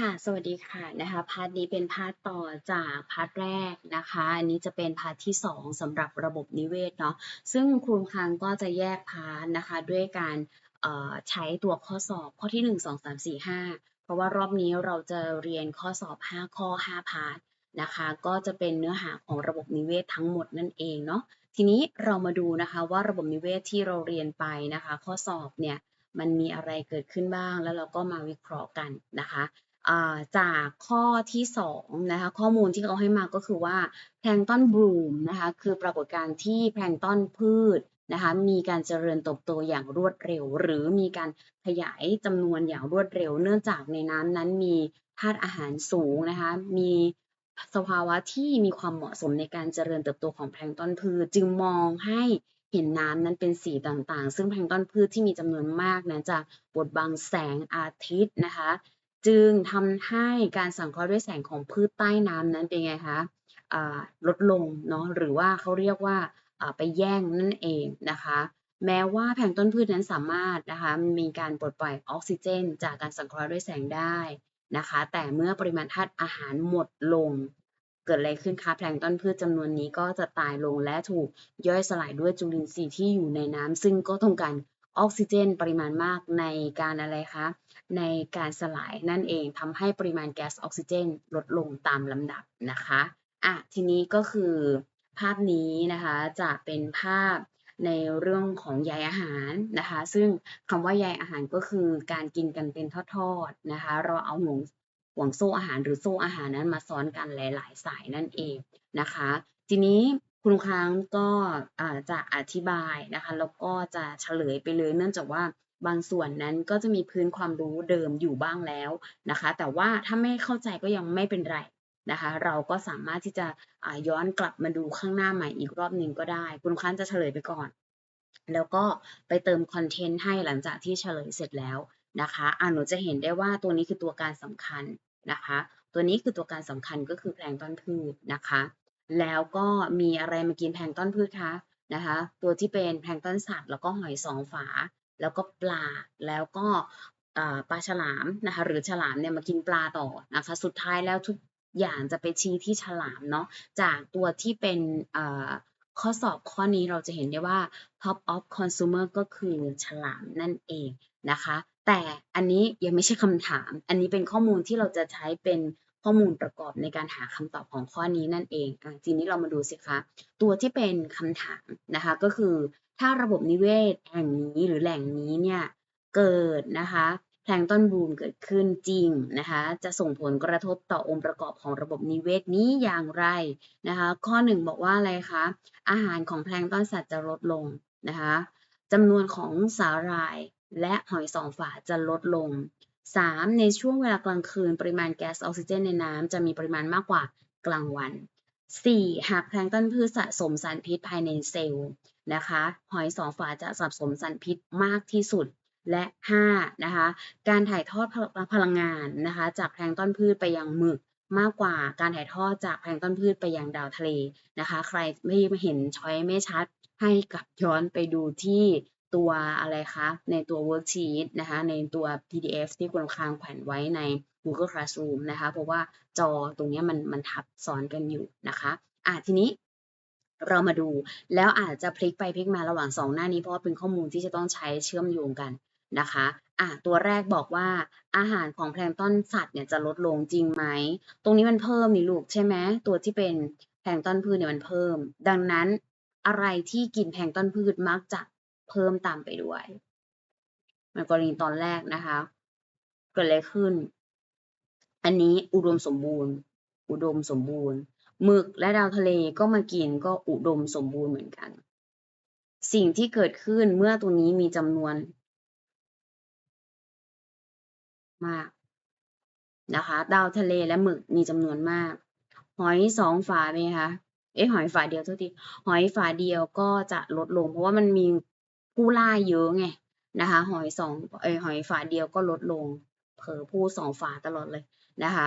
ค่ะ สวัสดีค่ะนะคะ พาร์ทนี้เป็นพาร์ทต่อจากพาร์ทแรกนะคะ อันนี้จะเป็นพาร์ทที่ 2สำหรับระบบนิเวศเนาะ ซึ่งครูคางก็จะแยกพาร์ทนะคะด้วยการใช้ตัวข้อสอบข้อที่ 1 2 3 4 5 เพราะว่ารอบนี้เราจะเรียนข้อสอบ 5 ข้อ 5 พาร์ทนะคะ ก็จะเป็นเนื้อหาของระบบนิเวศทั้งหมดนั่นเองเนาะ ทีนี้เรามาดูนะคะว่าระบบนิเวศที่เราเรียนไปนะคะ ข้อสอบเนี่ยมันมีอะไรเกิดขึ้นบ้างแล้วเราก็มาวิเคราะห์กันนะคะ จากข้อที่2นะคะข้อมูลที่เขาให้มาก็คือว่าแพลงต้นบลูมนะคะคือปรากฏการณ์ที่แพลงต้นพืชนะคะมีการเจริญเติบโตอย่างรวดเร็ว หรือมีการขยายจำนวนอย่างรวดเร็ว เนื่องจากในน้ำนั้นมีธาตุอาหารสูงนะคะมีสภาวะที่มีความเหมาะสมในการเจริญเติบโตของแพลงต้นพืช จึงมองให้เห็นน้ำนั้นเป็นสีต่างๆ ซึ่งแพลงต้นพืชที่มีจำนวนมากนั้นจะบดบังแสงอาทิตย์นะคะ จึงทำให้การสังเคราะห์ด้วยแสงของพืชใต้น้ำนั้นเป็นไงคะลดลงเนาะหรือว่าเขาเรียกว่าไปแย่งนั่นเองนะคะ แม้ว่าแผงต้นพืชนั้นสามารถนะคะมีการปลดปล่อยออกซิเจน จากการสังเคราะห์ด้วยแสงได้นะคะ แต่เมื่อปริมาณธาตุอาหารหมดลง เกิดอะไรขึ้นคะแพลงต้นพืชจำนวนนี้ก็จะตายลงและถูกย่อยสลายด้วยจุลินทรีย์ที่อยู่ในน้ำซึ่งก็ต้องการ ออกซิเจน ปริมาณมากในการอะไรคะในการสลายนั่นเองทำให้ปริมาณแก๊สออกซิเจน ลดลงตามลำดับนะคะอะทีนี้ก็คือภาพนี้นะคะจะเป็นภาพในเรื่องของใยอาหารนะคะ ซึ่งคำว่าใยอาหารก็คือการกินกันเป็นทอดๆนะคะ เราเอาห่วงห่วงโซ่อาหารหรือโซ่อาหารนั้นมาซ้อนกันหลาย ๆ สายนั่นเองนะคะ ทีนี้ คุณค้างก็จะอธิบายนะคะแล้วก็จะเฉลยไปเลยเนื่องจากว่าบางส่วนนั้นก็จะมีพื้นความรู้เดิมอยู่บ้างแล้วนะคะ แต่ว่าถ้าไม่เข้าใจก็ยังไม่เป็นไรนะคะ เราก็สามารถที่จะย้อนกลับมาดูข้างหน้าใหม่อีกรอบหนึ่งก็ได้ คุณค้างจะเฉลยไปก่อน แล้วก็ไปเติมคอนเทนต์ให้หลังจากที่เฉลยเสร็จแล้วนะคะอ่าหนูจะเห็นได้ว่าตัวนี้คือตัวการสำคัญนะคะ ตัวนี้คือตัวการสำคัญก็คือแพลงต้นพืชนะคะ แล้วก็มีอะไรมากินแพลงต้นพืชคะนะคะ ตัวที่เป็นแพลงต้นสัตว์ แล้วก็หอยสองฝา แล้วก็ปลา แล้วก็ปลาฉลามนะคะ หรือฉลามเนี่ยมากินปลาต่อนะคะ สุดท้ายแล้วทุกอย่างจะไปชี้ที่ฉลามเนาะ จากตัวที่เป็นข้อสอบข้อนี้เราจะเห็นได้ว่า top of consumer ก็คือฉลามนั่นเองนะคะ แต่อันนี้ยังไม่ใช่คำถาม อันนี้เป็นข้อมูลที่เราจะใช้เป็น ข้อมูลประกอบในการหาคำตอบของข้อนี้นั่นเองอทีนี้เรามาดูสิคะ ตัวที่เป็นคำถามนะคะก็คือ ถ้าระบบนิเวศแห่งนี้หรือแหล่งนี้เนี่ยเกิดนะคะแพลงต้นบูมเกิดขึ้นจริงนะคะจะส่งผลกระทบต่อองค์ประกอบของระบบนิเวศนี้อย่างไรนะคะข้อ 1 บอกว่าอะไรคะอาหารของแพลงต้นสัตว์จะลดลงนะคะจำนวนของสาหร่ายและหอยสองฝาจะลดลง 3. ในช่วงเวลากลางคืน ปริมาณแก๊สออกซิเจนในน้ำจะมีปริมาณมากกว่ากลางวัน 4. หากแพลงต้นพืชสะสมสารพิษภายในเซลล์นะคะหอยสองฝาจะสะสมสารพิษมากที่สุดและ 5. นะคะ การถ่ายทอดพลังงานนะคะ จากแพลงต้นพืชไปยังหมึกมากกว่าการถ่ายทอดจากแพลงต้นพืชไปยังดาวทะเลนะคะ ใครไม่เห็นช้อยไม่ชัดให้กลับย้อนไปดูที่ ตัวอะไรคะในตัว worksheet นะคะในตัว PDF ที่คุณค้างแขวนไว้ใน Google Classroom นะคะ เพราะว่าจอตรงนี้มันมันทับซ้อนกันอยู่นะคะอะทีนี้เรามาดูแล้วอาจจะพลิกไปพลิกมาระหว่างสองหน้านี้เพราะว่าเป็นข้อมูลที่จะต้องใช้เชื่อมโยงกันนะคะอะตัวแรกบอกว่าอาหารของแพลงต้นสัตว์เนี่ยจะลดลงจริงไหม ตรงนี้มันเพิ่มนี่ลูกใช่ไหมตัวที่เป็นแพลงต้นพืชเนี่ยมันเพิ่ม ดังนั้นอะไรที่กินแพลงต้นพืชมักจะ เพิ่มตามไปด้วยในกรณีตอนแรกนะคะ เกิดอะไรขึ้น อันนี้อุดมสมบูรณ์ อุดมสมบูรณ์หมึกและดาวทะเลก็มากินก็อุดมสมบูรณ์เหมือนกัน สิ่งที่เกิดขึ้นเมื่อตัวนี้มีจำนวน มากนะคะ ดาวทะเลและหมึกมีจำนวนมาก หอยสองฝาไหมคะเอ๊ะหอยฝาเดียวเท่าที่หอยฝาเดียวก็จะลดลง เพราะว่ามันมี ผู้ล่าเยอะไงนะคะ หอยสองเอหอยฝาเดียวก็ลดลง เผลอผู้สองฝาตลอดเลยนะคะ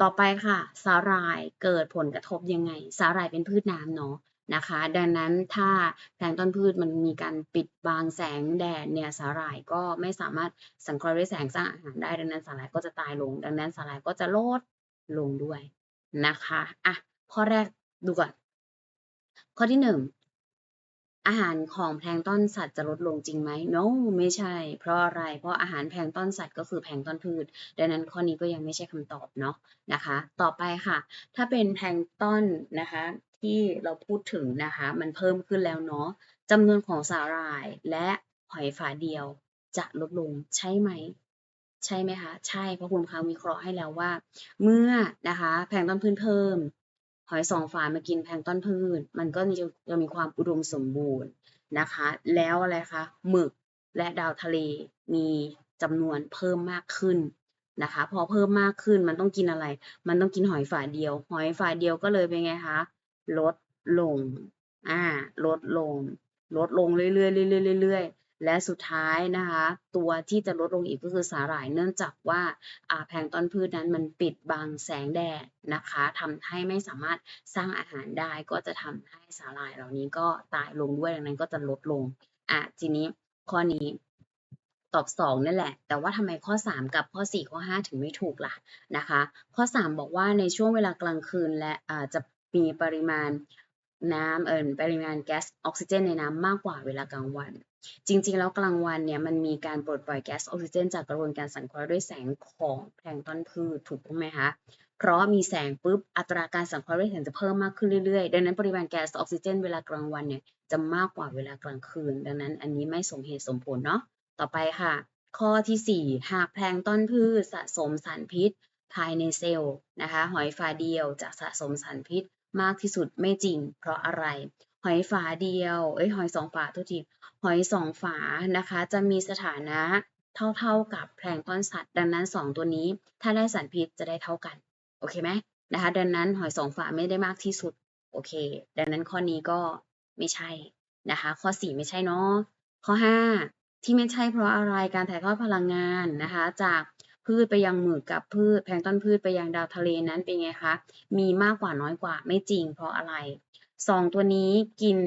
ต่อไปค่ะ สาหร่ายเกิดผลกระทบยังไง สาหร่ายเป็นพืชน้ำเนาะนะคะ ดังนั้นถ้าแพลงต้นพืชมันมีการปิดบังแสงแดดเนี่ยสาหร่ายก็ไม่สามารถสังเคราะห์ด้วยแสงสร้างอาหารได้ ดังนั้นสาหร่ายก็จะตายลง ดังนั้นสาหร่ายก็จะลดลงด้วยนะคะอะข้อแรกดูก่อนข้อที่หนึ่ง อาหารของแพลงต้นสัตว์จะลดลงจริงไหม no ไม่ใช่ เพราะอะไร เพราะอาหารแพลงต้นสัตว์ก็คือแพลงต้นพืช ดังนั้นข้อนี้ก็ยังไม่ใช่คำตอบเนาะนะคะ ต่อไปค่ะ ถ้าเป็นแพลงต้นนะคะที่เราพูดถึงนะคะ มันเพิ่มขึ้นแล้วเนาะจำนวนของสาหร่ายและหอยฝาเดียวจะลดลงใช่ไหม ใช่ไหมคะ ใช่เพราะคุณค้าวิเคราะห์ให้แล้วว่า เมื่อนะคะแพลงต้นพืชเพิ่ม หอยสองฝามากินแพลงต้นพืช มันก็จะจะมีความอุดมสมบูรณ์นะคะ แล้วอะไรคะหมึกและดาวทะเลมีจำนวนเพิ่มมากขึ้นนะคะ พอเพิ่มมากขึ้นมันต้องกินอะไร มันต้องกินหอยฝาเดียว หอยฝาเดียวก็เลยเป็นไงคะลดลงอ่าลดลงลดลงเรื่อยๆเรื่อยๆเรื่อยๆ และสุดท้ายนะคะ ตัวที่จะลดลงอีกก็คือสาหร่ายเนื่องจากว่าแพลงต้นพืชนั้นมันปิดบังแสงแดดนะคะทำให้ไม่สามารถสร้างอาหารได้ก็จะทำให้สาหร่ายเหล่านี้ก็ตายลงด้วยดังนั้นก็จะลดลงอะทีนี้ข้อนี้ตอบสองนั่นแหละ แต่ว่าทำไมข้อ 3 กับข้อ 4 ข้อ 5 ถึงไม่ถูกล่ะนะคะ ข้อ 3 บอกว่าในช่วงเวลากลางคืนและอาจะมีปริมาณน้ำเอ่อปริมาณแก๊สออกซิเจนในน้ำมากกว่าเวลากลางวันจริง ๆ แล้วกลางวันเนี่ยมันมีการปลดปล่อยแก๊สออกซิเจน จากกระบวนการสังเคราะห์ด้วยแสงของแพลงก์ต้นพืชถูกต้องไหมคะ เพราะมีแสงปุ๊บอัตราการสังเคราะห์ด้วยแสงจะเพิ่มมากขึ้นเรื่อยๆ ดังนั้นปริมาณแก๊สออกซิเจน เวลากลางวันเนี่ยจะมากกว่าเวลากลางคืน ดังนั้นอันนี้ไม่สมเหตุสมผลเนาะ ต่อไปค่ะ ข้อทีสี่4 หากแพลงก์ต้นพืชสะสมสารพิษ ภายในเซลล์นะคะ หอยฝาเดียวจะสะสมสารพิษมากที่สุดไม่จริง เพราะอะไร อยฝาเดียว เอ้ย หอยสองฝาทุกทีหอยสองฝานะคะ จะมีสถานะเท่าๆกับแพลงต้นสัตว์ ดังนั้นสองตัวนี้ ถ้าได้สารพิษจะได้เท่ากัน โอเคไหมนะคะ ดังนั้นหอยสองฝาไม่ได้มากที่สุด โอเค ดังนั้นข้อนี้ก็ไม่ใช่นะคะ ข้อ 4 ไม่ใช่เนาะ ข้อ 5 ที่ไม่ใช่เพราะอะไร การถ่ายทอดพลังงานนะคะ จากพืชไปยังหมึกกับพืช แพลงต้นพืชไปยังดาวทะเลนั้นเป็นไงคะ มีมากกว่าน้อยกว่าไม่จริงเพราะอะไร สองตัวนี้กิน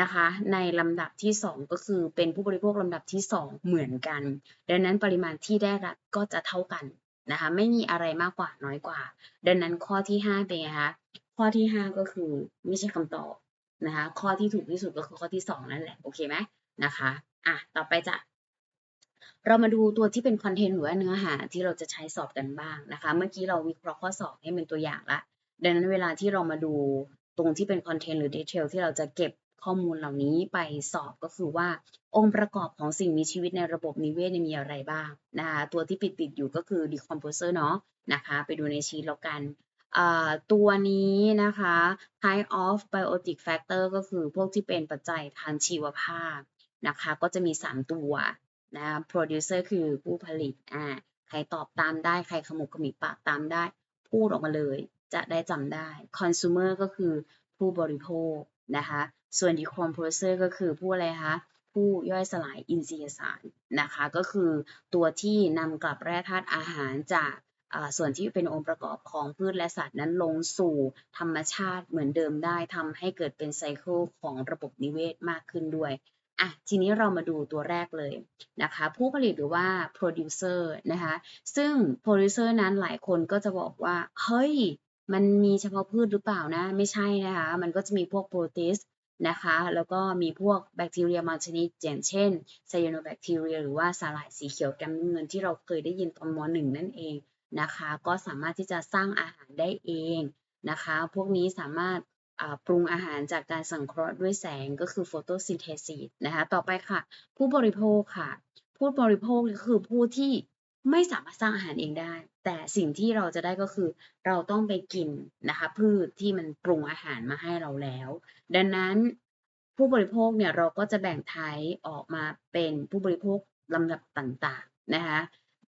นะคะในลำดับที่ 2 ก็คือเป็นผู้บริโภคลำดับที่ 2 เหมือนกัน ดังนั้นปริมาณที่ได้รับก็จะเท่ากันนะคะไม่มีอะไรมากกว่าน้อยกว่า ดังนั้นข้อที่ 5 เป็นไงคะข้อที่ 5 ก็คือไม่ใช่คำตอบนะคะข้อที่ถูกที่สุดก็คือข้อที่ 2 นั่นแหละโอเคไหมนะคะอะต่อไปจะเรามาดูตัวที่เป็นคอนเทนต์หรือว่าเนื้อหาที่เราจะใช้สอบกันบ้างนะคะ เมื่อกี้เราวิเคราะห์ข้อสอบให้เป็นตัวอย่างละดังนั้นเวลาที่เรามาดู ตรงที่เป็นคอนเทนต์หรือดีเทลที่เราจะเก็บข้อมูลเหล่านี้ไปสอบก็คือว่า องค์ประกอบของสิ่งมีชีวิตในระบบนิเวศมีอะไรบ้างนะคะตัวที่ปิดปิดอยู่ก็คือ decomposer เนาะนะคะไปดูในชีทแล้วกันตัวนี้นะคะ high of biotic factor ก็คือพวกที่เป็นปัจจัยทางชีวภาพนะคะก็จะมี 3 ตัวนะ producer คือผู้ผลิตอ่าใครตอบตามได้ใครขมุกขมิบปากตามได้ พูดออกมาเลย จะได้จำได้ consumer ก็คือผู้บริโภคนะคะ ส่วน decomposer ก็คือผู้อะไรคะ ผู้ย่อยสลายอินทรียสารนะคะ ก็คือตัวที่นำกลับแร่ธาตุอาหารจากอ่าส่วนที่เป็นองค์ประกอบของพืชและสัตว์นั้นลงสู่ธรรมชาติเหมือนเดิมได้ทำให้เกิดเป็นไซเคิลของระบบนิเวศมากขึ้นด้วยอะทีนี้เรามาดูตัวแรกเลยนะคะ ผู้ผลิตหรือว่า producer นะคะ ซึ่ง producer นั้นหลายคนก็จะบอกว่า เฮ้ย มันมีเฉพาะพืชหรือเปล่านะ ไม่ใช่นะคะ มันก็จะมีพวกโปรตีสนะคะ แล้วก็มีพวกแบคทีเรียบางชนิด อย่างเช่นไซยาโนแบคทีเรียหรือว่าสาหร่ายสีเขียวแกมเงินที่เราเคยได้ยินตอนม .1 นั่นเองนะคะ ก็สามารถที่จะสร้างอาหารได้เองนะคะ พวกนี้สามารถปรุงอาหารจากการสังเคราะห์ด้วยแสงก็คือ photosynthesis นะคะ ต่อไปค่ะ ผู้บริโภคค่ะ ผู้บริโภคก็คือผู้ที่ไม่สามารถสร้างอาหารเองได้ แต่สิ่งที่เราจะได้ก็คือ เราต้องไปกินนะคะพืชที่มันปรุงอาหารมาให้เราแล้ว ดังนั้นผู้บริโภคเนี่ยเราก็จะแบ่งไทยออกมาเป็นผู้บริโภคลำดับต่างๆนะคะ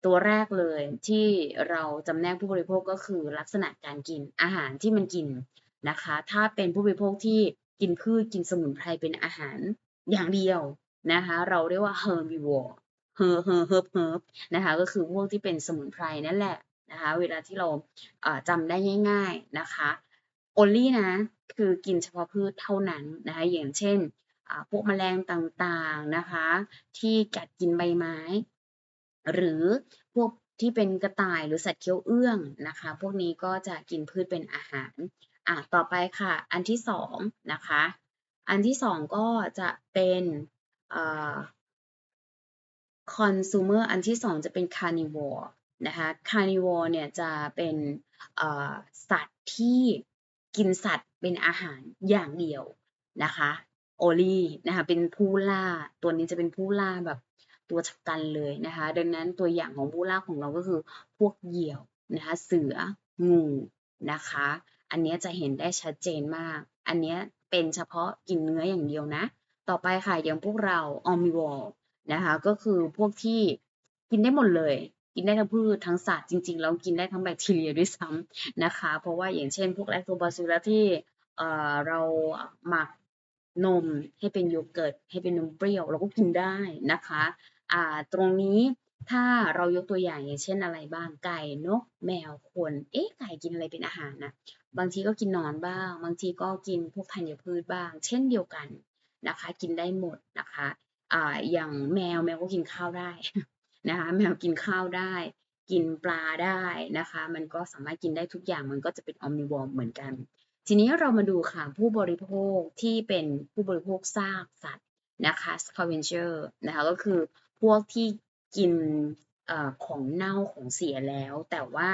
ตัวแรกเลยที่เราจำแนกผู้บริโภคก็คือลักษณะการกินอาหารที่มันกินนะคะ ถ้าเป็นผู้บริโภคที่กินพืชกินสมุนไพรเป็นอาหารอย่างเดียวนะคะ เราเรียกว่า herbivore เฮอเฮอเฮิบเฮิบนะคะก็คือพวกที่เป็นสมุนไพรนั่นแหละนะคะเวลาที่เราจำได้ง่าย ๆนะคะ only นะคือกินเฉพาะพืชเท่านั้นนะคะอย่างเช่นพวกแมลงต่างๆนะคะ ที่กัดกินใบไม้ หรือพวกที่เป็นกระต่ายหรือสัตว์เคี้ยวเอื้องนะคะ พวกนี้ก็จะกินพืชเป็นอาหารอะต่อไปค่ะ อันที่สองนะคะ อันที่สองก็จะเป็นอ consumer อันที่สองจะเป็น carnivore นะคะ carnivore เนี่ยจะเป็นสัตว์ที่กินสัตว์เป็นอาหารอย่างเดียวนะคะ only นะคะเป็นผู้ล่าตัวนี้จะเป็นผู้ล่าแบบตัวชะกันเลยนะคะดังนั้นตัวอย่างของผู้ล่าของเราก็คือพวกเหยี่ยวนะคะเสืองูนะคะ อันนี้จะเห็นได้ชัดเจนมาก อันนี้เป็นเฉพาะกินเนื้ออย่างเดียวนะ ต่อไปค่ะอย่างพวกเรา omnivore นะคะก็คือพวกที่กินได้หมดเลย กินได้ทั้งพืชทั้งสัตว์จริงๆแล้วกินได้ทั้งแบคทีเรียด้วยซ้ำนะคะ เพราะว่าอย่างเช่น พวกแลคโตบาซิลลัสที่เอ่อเราหมักนมให้เป็นโยเกิร์ตให้เป็นนมเปรี้ยวเราก็กินได้นะคะอ่าตรงนี้ถ้าเรายกตัวอย่างอย่างเช่นอะไรบ้างไก่นกแมวคนเอ๊ะไก่กินอะไรเป็นอาหารนะบางทีก็กินนอนบ้าง บางทีก็กินพวกธัญพืชบ้าง เช่นเดียวกันนะคะ กินได้หมดนะคะ อย่างแมวแมวก็กินข้าวได้นะคะแมวกินข้าวได้ กินปลาได้นะคะ มันก็สามารถกินได้ทุกอย่างมันก็จะเป็นอ m มนิวอร์เหมือนกัน ทีนี้เรามาดูค่ะผู้บริโภคที่เป็นผู้บริโภคซากสัตว์นะคะ scavenger นะคะก็คือพวกที่กิน ของเน่าของเสียแล้ว แต่ว่า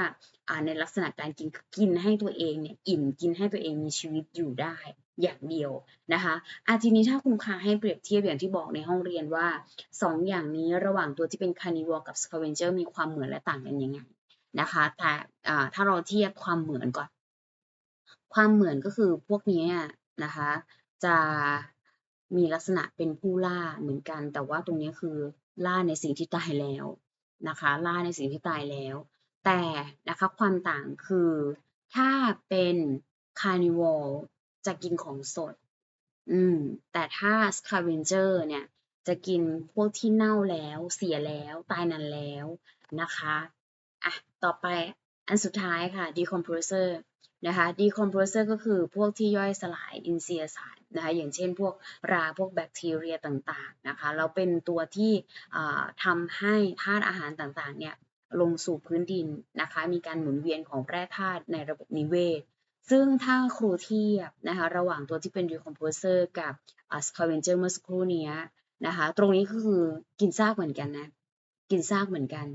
ในลักษณะการกินกินให้ตัวเองเนี่ยอิ่มกินให้ตัวเองมีชีวิตอยู่ได้อย่างเดียวนะคะอาทีนี้ถ้าคุณค้าให้เปรียบเทียบอย่างที่บอกในห้องเรียนว่าสองอย่างนี้ระหว่างตัวที่เป็น carnivore กับ scavenger มีความเหมือนและต่างกันยังไงนะคะแต่ถ้าเราเทียบความเหมือนก่อน ความเหมือนก็คือพวกนี้นะคะจะมีลักษณะเป็นผู้ล่าเหมือนกัน แต่ว่าตรงนี้คือล่าในสิ่งที่ตายแล้ว นะคะล่าในสิ่งที่ตายแล้ว แต่นะคะความต่างคือถ้าเป็น carnivore จะกินของสด อืม แต่ถ้า scavenger เนี่ย จะกินพวกที่เน่าแล้วเสียแล้วตายนานแล้วนะคะอะต่อไปอันสุดท้ายค่ะ decomposer นะคะ decomposer ก็คือพวกที่ย่อยสลายอินทรียสาร นะคะอย่างเช่นพวกราพวกแบคทีเรียต่างๆนะคะแล้วเป็นตัวที่ทำให้ธาตุอาหารต่างๆเนี่ยลงสู่พื้นดินนะคะมีการหมุนเวียนของแร่ธาตุในระบบนิเวศ ซึ่งถ้าครูเทียบนะคะระหว่างตัวที่เป็น decomposer กับ scavenger เมื่อสักครู่นี้นะคะตรงนี้ก็คือกินซากเหมือนกันนะกินซากเหมือนกัน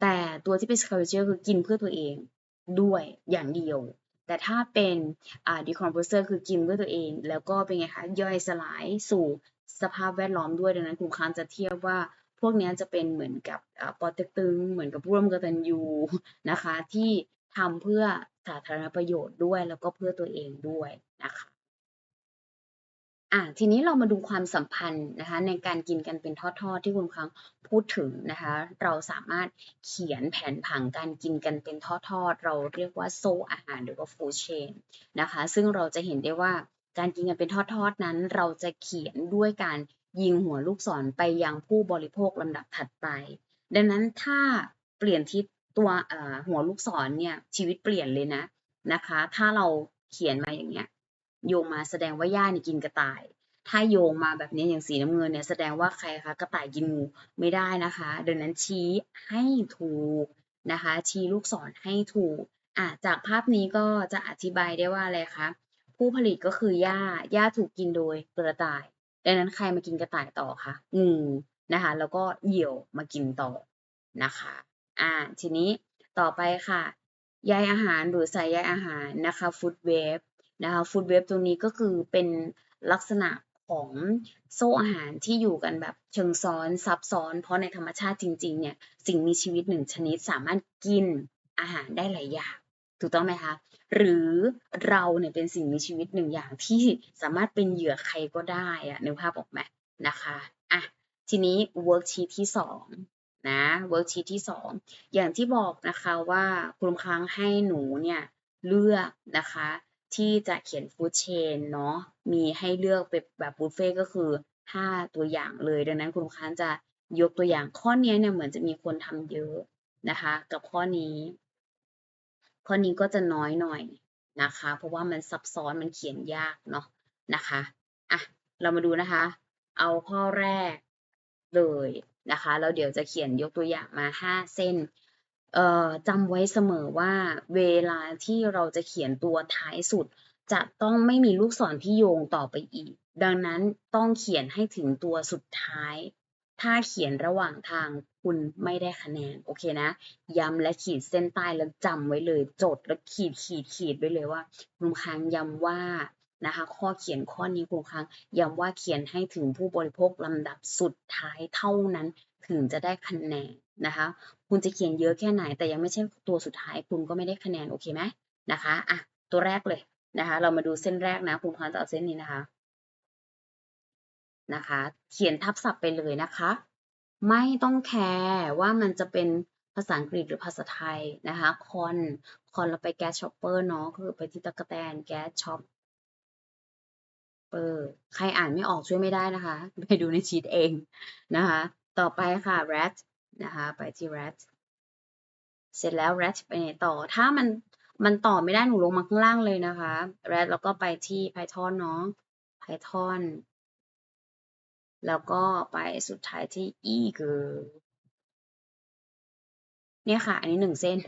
แต่ตัวที่เป็น scavenger คือกินเพื่อตัวเองด้วยอย่างเดียว แต่ถ้าเป็นอ่า decomposer คือกินเพื่อตัวเอง แล้วก็เป็นไงคะย่อยสลายสู่สภาพแวดล้อมด้วยดังนั้นคุณค้านจะเทียบว่าพวกนี้จะเป็นเหมือนกับปอเต็กตึง เหมือนกับร่วมกตัญญูนะคะ ที่ทำเพื่อสาธารณประโยชน์ด้วย แล้วก็เพื่อตัวเองด้วยนะคะ อะทีนี้เรามาดูความสัมพันธ์นะคะในการกินกันเป็นทอดๆที่คุณครั้งพูดถึงนะคะเราสามารถเขียนแผนผังการกินกันเป็นทอดๆเราเรียกว่าโซ่อาหารหรือว่า food chain นะคะซึ่งเราจะเห็นได้ว่าการกินกันเป็นทอดๆนั้น เราจะเขียนด้วยการยิงหัวลูกศรไปยังผู้บริโภคลำดับถัดไป ดังนั้นถ้าเปลี่ยนทิศตัวหัวลูกศรเนี่ยชีวิตเปลี่ยนเลยนะนะคะ ถ้าเราเขียนมาอย่างเงี้ย โยงมาแสดงว่าย่านี่กินกระต่าย ถ้าโยงมาแบบนี้อย่างสีน้ำเงินเนี่ยแสดงว่าใครคะกระต่ายกินงูไม่ได้นะคะดังนั้นชี้ให้ถูกนะคะ ชี้ลูกศรให้ถูกอะจากภาพนี้ก็จะอธิบายได้ว่าอะไรคะผู้ผลิตก็คือหญ้าหญ้าถูกกินโดยกระต่าย ดังนั้นใครมากินกระต่ายต่อคะงูนะคะ แล้วก็เหยี่ยวมากินต่อนะคะอ่าทีนี้ต่อไปค่ะ ใยอาหารหรือใส่ใยอาหารนะคะฟู้ดเวฟ นะคะฟู้ดเวฟตรงนี้ก็คือเป็นลักษณะของโซ่อาหารที่อยู่กันแบบเชิงซ้อนซับซ้อน เพราะในธรรมชาติจริง ๆ เนี่ย สิ่งมีชีวิตหนึ่งชนิดสามารถกินอาหารได้หลายอย่างถูกต้องไหมคะ หรือเราเนี่ยเป็นสิ่งมีชีวิตหนึ่งอย่างที่สามารถเป็นเหยื่อใครก็ได้อะนึกภาพออกไหมนะคะอะทีนี้ worksheet ที่สองนะเวิร์กชีที่2อย่างที่บอกนะคะว่าคุณครั้งให้หนูเนี่ยเลือกนะคะ ที่จะเขียนฟู้ดเชนเนาะมีให้เลือกเป็นแบบบุฟเฟ่ก็คือ 5 ตัวอย่างเลย ดังนั้นคุณลูกค้าจะยกตัวอย่างข้อนี้เนี่ยเหมือนจะมีคนทำเยอะนะคะ กับข้อนี้ ข้อนี้ก็จะน้อยหน่อยนะคะ เพราะว่ามันซับซ้อนมันเขียนยากเนาะนะคะอะเรามาดูนะคะ เอาข้อแรกเลยนะคะแล้วเดี๋ยวจะเขียนยกตัวอย่างมา 5 เส้น จำไว้เสมอว่าเวลาที่เราจะเขียนตัวท้ายสุด จะต้องไม่มีลูกศรที่โยงต่อไปอีก ดังนั้นต้องเขียนให้ถึงตัวสุดท้าย ถ้าเขียนระหว่างทางคุณไม่ได้คะแนน โอเคนะ ย้ำและขีดเส้นใต้แล้วจำไว้เลย จดแล้วขีดขีดขีดไว้เลยว่าคุณค้างย้ำว่า นะคะ ข้อเขียนข้อนี้คุณค้างย้ำว่าเขียนให้ถึงผู้บริโภคลำดับสุดท้ายเท่านั้นถึงจะได้คะแนนนะคะ คุณจะเขียนเยอะแค่ไหน แต่ยังไม่ใช่ตัวสุดท้ายคุณก็ไม่ได้คะแนนโอเคไหมนะคะอะตัวแรกเลยนะคะ เรามาดูเส้นแรกนะคุณค้างจะเอาเส้นนี้นะคะนะคะ เขียนทับศัพท์ไปเลยนะคะ ไม่ต้องแคร์ว่ามันจะเป็นภาษาอังกฤษหรือภาษาไทยนะคะคอนคอนเราไปแก๊สช็อปเปอร์เนาะคือไปที่ตะกะแตนแก๊สช็อป เปอร์ใครอ่านไม่ออกช่วยไม่ได้นะคะ ไปดูในชีตเองนะคะ ต่อไปค่ะ rat นะคะ ไปที่ rat เสร็จแล้ว rat ไปไหนต่อ ถ้ามันมันต่อไม่ได้หนูลงมาข้างล่างเลยนะคะ rat แล้วก็ไปที่ python เนาะ python แล้วก็ไปสุดท้ายที่ eager เนี่ยค่ะ อันนี้หนึ่งเส้น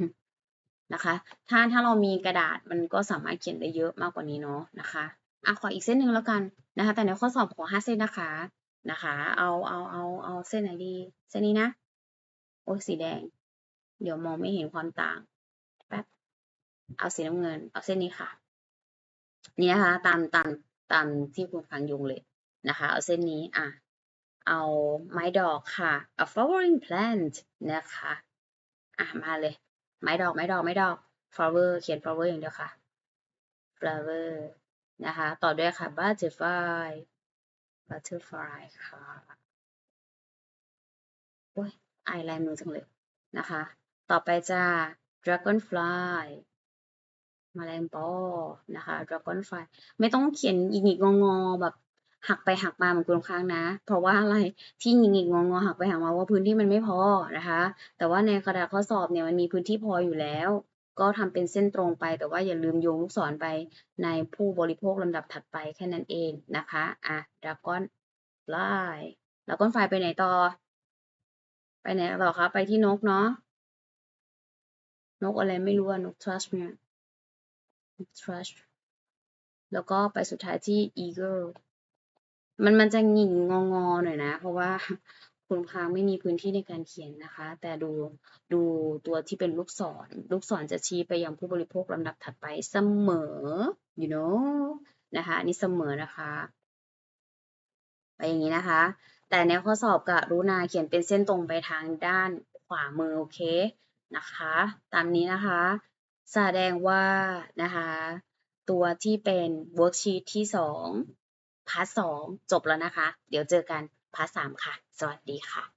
นะคะ ถ้าถ้าเรามีกระดาษมันก็สามารถเขียนได้เยอะมากกว่านี้เนาะนะคะ อะขออีกเส้นหนึ่งแล้วกันนะคะ แต่ในข้อสอบขอห้าเส้นนะคะ นะคะ เอาเอาเอาเอาเส้นไหนดี เส้นนี้นะ โอ้สีแดง เดี๋ยวมองไม่เห็นความต่าง แป๊บ เอาสีน้ำเงิน เอาเส้นนี้ค่ะ นี่นะคะ ตามตามตามที่คุณฟังยุงเลยนะคะ เอาเส้นนี้ อะ เอาไม้ดอกค่ะ a flowering plant นะคะ อะ มาเลย ไม้ดอก ไม้ดอก ไม้ดอก flower เขียน flower อย่างเดียวค่ะ flower นะคะ ต่อด้วยค่ะ butterfly butterfly ค่ะโอ้ยไอายลายมือจังเลยนะคะ ต่อไปจะ dragonfly มแมลงปอนะคะ dragonfly ไม่ต้องเขียนอีกงงอๆแบบหักไปหักมาเหมือนคุณค้างนะ เพราะว่าอะไรที่หงิกๆงอหักไปหักมาว่าพื้นที่มันไม่พอนะคะ แต่ว่าในกระดาษข้อสอบเนี่ยมันมีพื้นที่พออยู่แล้ว ก็ทำเป็นเส้นตรงไป แต่ว่าอย่าลืมโยงลูกศรไปในผู้บริโภคลำดับถัดไปแค่นั้นเองนะคะอะ dragon fly dragon fly ไปไหนต่อ ไปไหนต่อคะไปที่นกเนาะนกอะไรไม่รู้อะนก thrush เนี่ย thrush แล้วก็ไปสุดท้ายที่ eagle มันมันจะหงิ่งงองอหน่อยนะ เพราะว่า คุณพางไม่มีพื้นที่ในการเขียนนะคะ แต่ดูดูตัวที่เป็นลูกศร ลูกศรจะชี้ไปยังผู้บริโภคลำดับถัดไปเสมอ you know นะคะอันนี้เสมอนะคะ ไปอย่างนี้นะคะ แต่ในข้อสอบกรุณาเขียนเป็นเส้นตรงไปทางด้านขวามือโอเคนะคะ ตามนี้นะคะ แสดงว่านะคะ ตัวที่เป็นเวิร์กชีตที่สองพาร์ทสองจบแล้วนะคะ เดี๋ยวเจอกันพาร์ทสามค่ะ สวัสดีค่ะ